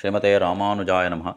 ஸ்ரீமதே ராமானுஜாய நம.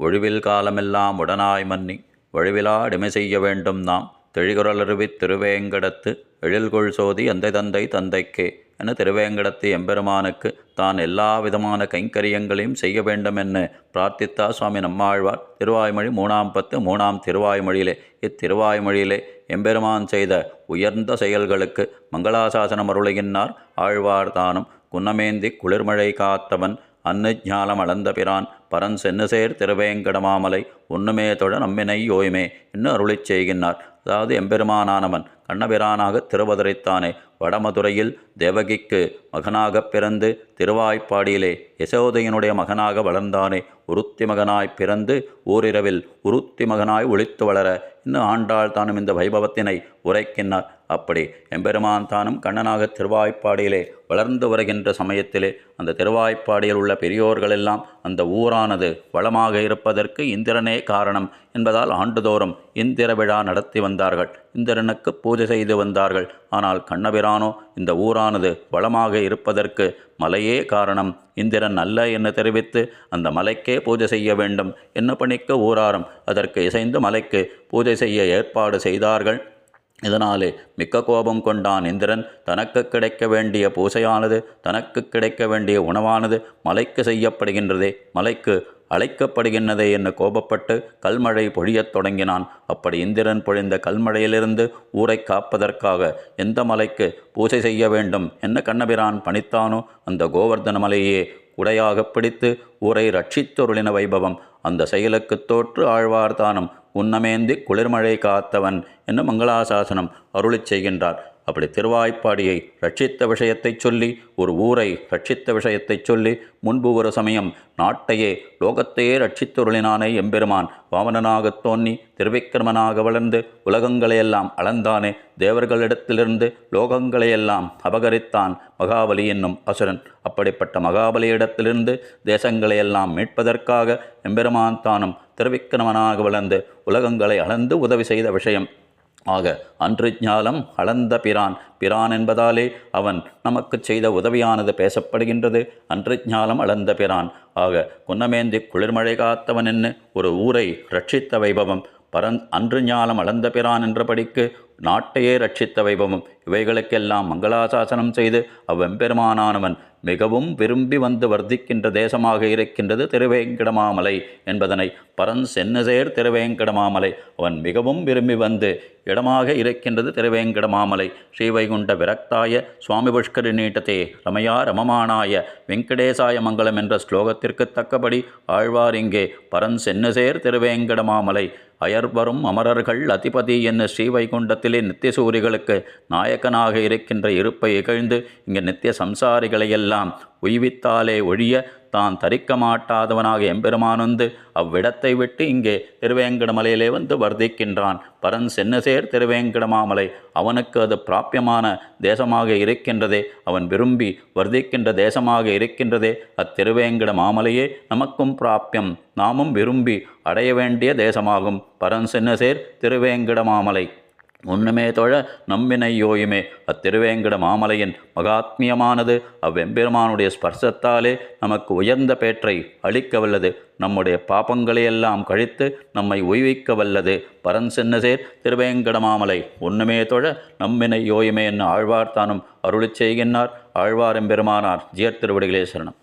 ஒழிவில் காலமெல்லாம் உடனாய் மன்னி வழிவிலா அடிமை செய்ய வேண்டும் நாம். தெழிகுரலருவி திருவேங்கடத்து எழில்கொள் சோதி எந்தை தந்தை தந்தைக்கே என திருவேங்கடத்து எம்பெருமானுக்கு தான் எல்லா விதமான கைங்கரியங்களையும் செய்ய வேண்டும் என்று பிரார்த்தித்தா சுவாமி நம்மாழ்வார். திருவாய்மொழி மூணாம் பத்து மூணாம் திருவாய்மொழியிலே. இத்திருவாய்மொழியிலே எம்பெருமான் செய்த உயர்ந்த செயல்களுக்கு மங்களாசாசனம் அருளையினார் ஆழ்வார் தானும் குன்னமேந்தி குளிர்மழை காத்தவன் அன்னு அளந்த பிரான் பரன் சென்னசேர் திருவேங்கடமாமலை ஒன்றுமே தொழ நம்மினை யோய்மே என்று அருளிச் செய்கின்றார். அதாவது எம்பெருமானானவன் கண்ணபிரானாக திருவதரைத்தானே. வடமதுரையில் தேவகிக்கு மகனாகப் பிறந்து திருவாய்ப்பாடியிலே யசோதையனுடைய மகனாக வளர்ந்தானே உருத்தி மகனாய் பிறந்து ஓரிரவில் உருத்தி மகனாய் ஒழித்து வளர இன்னும் ஆண்டாள் தானும் இந்த வைபவத்தினை உரைக்கின்றார் அப்படி எம்பெருமான் தானும் கண்ணனாக திருவாய்ப்பாடியிலே வளர்ந்து வருகின்ற சமயத்திலே அந்த திருவாய்ப்பாடியில் உள்ள பெரியோர்களெல்லாம் அந்த ஊரானது வளமாக இருப்பதற்கு இந்திரனே காரணம் என்பதால் ஆண்டுதோறும் இந்திர விழா நடத்தி வந்தார்கள். இந்திரனுக்கு பூஜை செய்து வந்தார்கள். ஆனால் கண்ணபிரானோ இந்த ஊரானது வளமாக இருப்பதற்கு மலையே காரணம் இந்திரன் அல்ல என்று தெரிவித்து அந்த மலைக்கே பூஜை செய்ய வேண்டும். என்ன பணிக்க? ஊராரம். அதற்கு இசைந்து மலைக்கு பூஜை செய்ய ஏற்பாடு செய்தார்கள். இதனாலே மிக்க கோபம் கொண்டான் இந்திரன். தனக்கு கிடைக்க வேண்டிய பூசையானது தனக்கு கிடைக்க வேண்டிய உணவானது மலைக்கு செய்யப்படுகின்றதே. மலைக்கு அழைக்கப்படுகின்றதே என்று கோபப்பட்டு கல்மழை பொழியத் தொடங்கினான். அப்படி இந்திரன் பொழிந்த கல்மழையிலிருந்து ஊரை காப்பதற்காக எந்த மலைக்கு பூஜை செய்ய வேண்டும் என்ன கண்ணபிரான் பணித்தானோ அந்த கோவர்தன மலையே உடையாக பிடித்து ஊரை ரட்சித்தொருளின வைபவம். அந்த செயலுக்கு தோற்று ஆழ்வார்தானம் உன்னமேந்தி குளிர்மழை காத்தவன் என்று மங்களாசாசனம் அருளிச் செய்கின்றார். அப்படி திருவாய்ப்பாடியை ரட்சித்த விஷயத்தைச் சொல்லி ஒரு ஊரை ரட்சித்த விஷயத்தைச் சொல்லி முன்பு ஒரு சமயம் நாட்டையே லோகத்தையே ரட்சித்தொருளினானே எம்பெருமான் வாமனனாகத் தோன்றி திருவிக்கிரமனாக வளர்ந்து உலகங்களையெல்லாம் அளந்தானே தேவர்களிடத்திலிருந்து லோகங்களையெல்லாம் அபகரித்தான் மகாபலி என்னும் அசுரன். அப்படிப்பட்ட மகாபலியிடத்திலிருந்து தேசங்களையெல்லாம் மீட்பதற்காக எம்பெருமான் தானும் திருவிக்கிரமனாக வளர்ந்து உலகங்களை அளந்து உதவி செய்த விஷயம். ஆக அன்று ஞாலம் அளந்த பிரான். பிரான் என்பதாலே அவன் நமக்கு செய்த உதவியானது பேசப்படுகின்றது. அன்று ஞாலம் அளந்த பிரான். ஆக குன்னமேந்தி குளிர்மழை காத்தவன் என்ன ஒரு ஊரை ரட்சித்த வைபவம். பரந் அன்று ஞாலம் அளந்த பிரான் என்றபடிக்கு நாட்டையே ரட்சித்த வைபவம். இவைகளுக்கெல்லாம் மங்களாசாசனம் செய்து அவ்வெம்பெருமானானவன் மிகவும் விரும்பி வந்து வர்த்திக்கின்ற தேசமாக இருக்கின்றது திருவேங்கடமாமலை என்பதனை பரன் சென்னசேர் திருவேங்கடமாமலை. அவன் மிகவும் விரும்பி வந்து இடமாக இருக்கின்றது திருவேங்கடமாமலை. ஸ்ரீவைகுண்ட விரக்தாய சுவாமி புஷ்கரி நீட்டத்தே ரமையா ரமமானாய வெங்கடேசாய மங்கலம் என்ற ஸ்லோகத்திற்கு தக்கபடி ஆழ்வார் இங்கே பரன் சென்னசேர் திருவேங்கடமாமலை. அயர்வரும் அமரர்கள் அதிபதி என்ன ஸ்ரீவைகுண்டத்திலே நித்தியசூரிகளுக்கு நாயக்கனாக இருக்கின்ற இருப்பை இகழ்ந்து இங்கே நித்திய சம்சாரிகளையெல்லாம் எல்லாம் உய்வித்தாலே ஒழிய தான் தரிக்க மாட்டாதவனாக எம்பெருமானந்து அவ்விடத்தை விட்டு இங்கே திருவேங்கடமலையிலே வந்து வர்த்திக்கின்றான். பரன் சென்னசேர் திருவேங்கடமாமலை அவனுக்கு அது பிராப்பியமான தேசமாக இருக்கின்றதே. அவன் விரும்பி வர்த்திக்கின்ற தேசமாக இருக்கின்றதே. அத்திருவேங்கட மாமலையே நமக்கும் பிராப்பியம். நாமும் விரும்பி அடைய வேண்டிய தேசமாகும். பரன் சென்னசேர் திருவேங்கடமாமலை. ஒன்றுமே தொழ நம்பினை யோயுமே. அத்திருவேங்கட மாமலையின் மகாத்மியமானது அவ்வெம்பெருமானுடைய ஸ்பர்சத்தாலே நமக்கு உயர்ந்த பேற்றை அளிக்க வல்லது. நம்முடைய பாப்பங்களையெல்லாம் கழித்து நம்மை உய்விக்க வல்லது. பரன் சென்னசேர் திருவேங்கடமாமலை ஒன்றுமே தொழ நம்பினை யோயுமே என்ன ஆழ்வார்தானும் அருளிச் செய்கின்றார். ஆழ்வார் எம்பெருமானார் ஜியர் திருவடிகளே சரணம்.